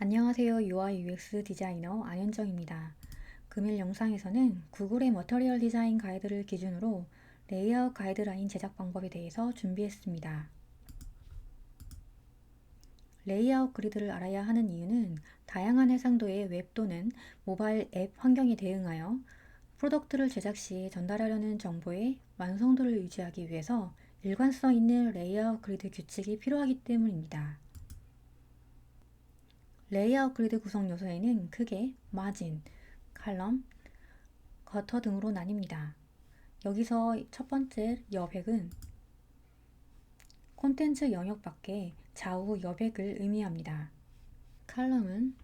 안녕하세요. UI UX 디자이너 안현정입니다. 금일 영상에서는 구글의 머터리얼 디자인 가이드를 기준으로 레이아웃 가이드라인 제작 방법에 대해서 준비했습니다. 레이아웃 그리드를 알아야 하는 이유는 다양한 해상도의 웹 또는 모바일 앱 환경에 대응하여 프로덕트를 제작 시 전달하려는 정보의 완성도를 유지하기 위해서 일관성 있는 레이아웃 그리드 규칙이 필요하기 때문입니다. 레이아웃 그리드 구성 요소에는 크게 마진, 칼럼, 거터 등으로 나뉩니다. 여기서 첫 번째 여백은 콘텐츠 영역 밖에 좌우 여백을 의미합니다. 칼럼은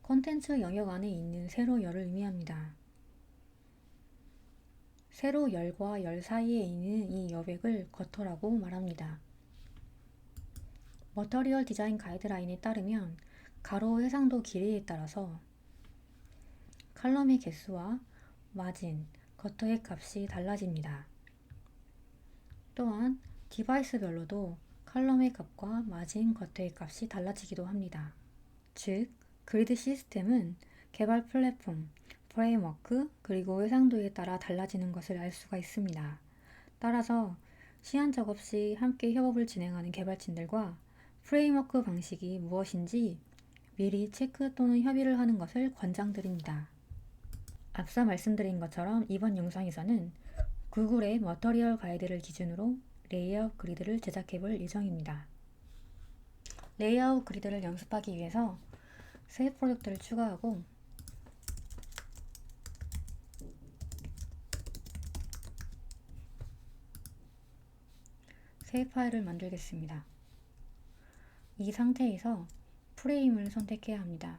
콘텐츠 영역 안에 있는 세로 열을 의미합니다. 세로 열과 열 사이에 있는 이 여백을 거터라고 말합니다. 머터리얼 디자인 가이드라인에 따르면 가로 해상도 길이에 따라서 칼럼의 개수와 마진, 거터의 값이 달라집니다. 또한 디바이스별로도 칼럼의 값과 마진, 거터의 값이 달라지기도 합니다. 즉, 그리드 시스템은 개발 플랫폼, 프레임워크, 그리고 해상도에 따라 달라지는 것을 알 수가 있습니다. 따라서 시한 작업 시 함께 협업을 진행하는 개발진들과 프레임워크 방식이 무엇인지 미리 체크 또는 협의를 하는 것을 권장드립니다. 앞서 말씀드린 것처럼 이번 영상에서는 구글의 머터리얼 가이드를 기준으로 레이아웃 그리드를 제작해 볼 예정입니다. 레이아웃 그리드를 연습하기 위해서 새 프로젝트를 추가하고 새 파일을 만들겠습니다. 이 상태에서 프레임을 선택해야 합니다.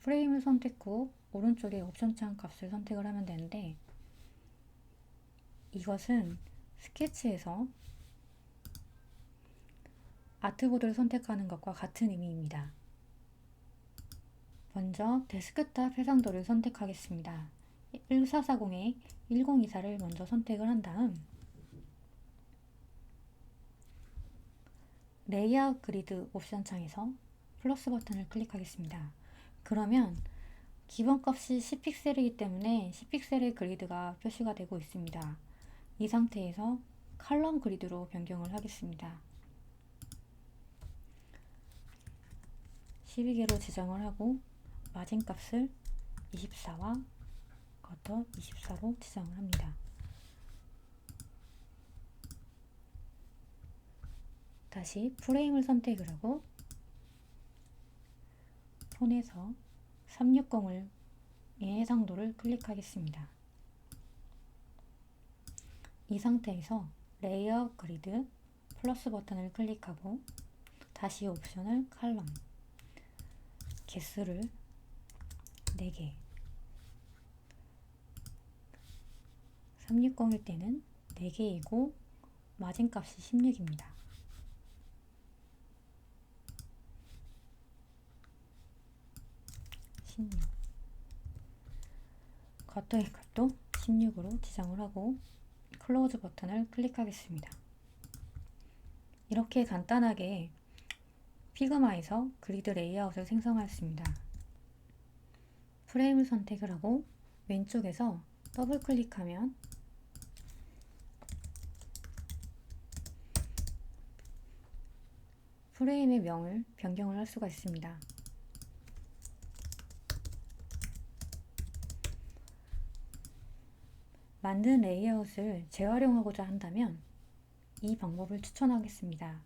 프레임을 선택 후 오른쪽에 옵션 창 값을 선택을 하면 되는데 이것은 스케치에서 아트보드를 선택하는 것과 같은 의미입니다. 먼저 데스크탑 해상도를 선택하겠습니다. 1440에 1024를 먼저 선택을 한 다음 레이아웃 그리드 옵션 창에서 플러스 버튼을 클릭하겠습니다. 그러면 기본 값이 10픽셀이기 때문에 10픽셀의 그리드가 표시가 되고 있습니다. 이 상태에서 칼럼 그리드로 변경을 하겠습니다. 12개로 지정을 하고 마진 값을 24와 커터 24로 지정을 합니다. 다시 프레임을 선택을 하고 폰에서 360을 해상도를 클릭하겠습니다. 이 상태에서 레이아웃 그리드 플러스 버튼을 클릭하고 다시 옵션을 칼럼 개수를 4개 360일 때는 4개이고 마진 값이 16입니다. 16 겉도의 값도 16으로 지정을 하고 클로즈 버튼을 클릭하겠습니다. 이렇게 간단하게 피그마에서 그리드 레이아웃을 생성하였습니다. 프레임을 선택을 하고 왼쪽에서 더블 클릭하면 프레임의 명을 변경을 할 수가 있습니다. 만든 레이아웃을 재활용하고자 한다면 이 방법을 추천하겠습니다.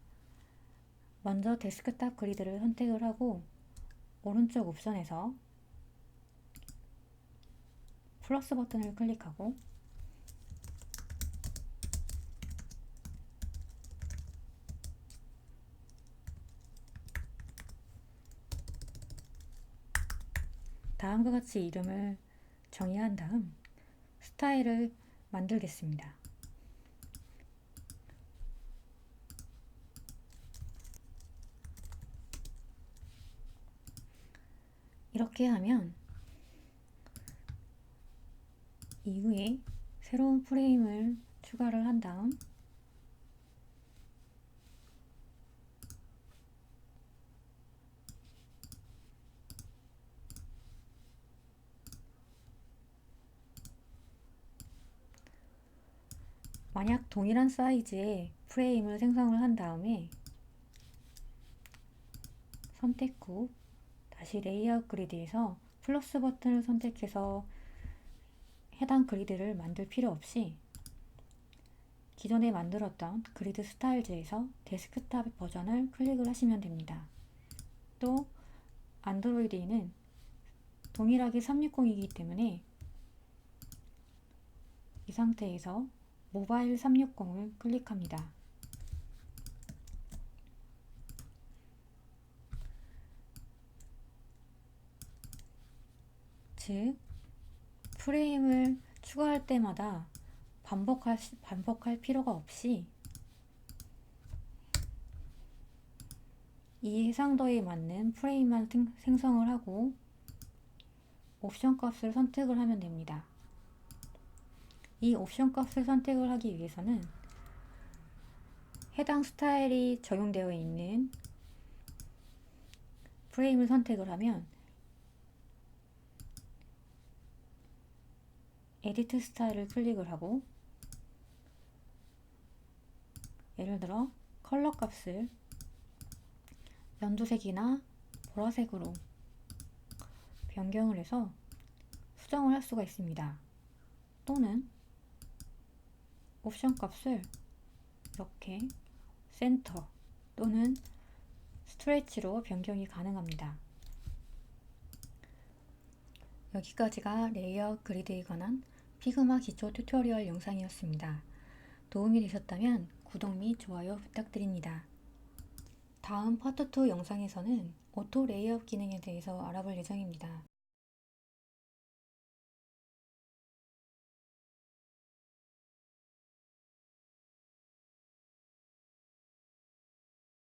먼저 데스크탑 그리드를 선택을 하고 오른쪽 옵션에서 플러스 버튼을 클릭하고 다음과 같이 이름을 정의한 다음 스타일을 만들겠습니다. 이렇게 하면 이후에 새로운 프레임을 추가를 한 다음 만약 동일한 사이즈의 프레임을 생성을 한 다음에 선택 후 다시 레이아웃 그리드에서 플러스 버튼을 선택해서 해당 그리드를 만들 필요 없이 기존에 만들었던 그리드 스타일즈에서 데스크탑 버전을 클릭을 하시면 됩니다. 또 안드로이드에는 동일하게 360이기 때문에 이 상태에서 모바일 360을 클릭합니다. 즉, 프레임을 추가할 때마다 반복할, 시- 반복할 필요가 없이 이 해상도에 맞는 프레임만 생- 생성을 하고 옵션 값을 선택을 하면 됩니다. 이 옵션 값을 선택을 하기 위해서는 해당 스타일이 적용되어 있는 프레임을 선택을 하면 에디트 스타일을 클릭을 하고 예를 들어 컬러 값을 연두색이나 보라색으로 변경을 해서 수정을 할 수가 있습니다. 또는 옵션 값을 이렇게 센터 또는 스트레치로 변경이 가능합니다. 여기까지가 레이아웃 그리드에 관한 피그마 기초 튜토리얼 영상이었습니다. 도움이 되셨다면 구독 및 좋아요 부탁드립니다. 다음 파트 2 영상에서는 오토 레이아웃 기능에 대해서 알아볼 예정입니다.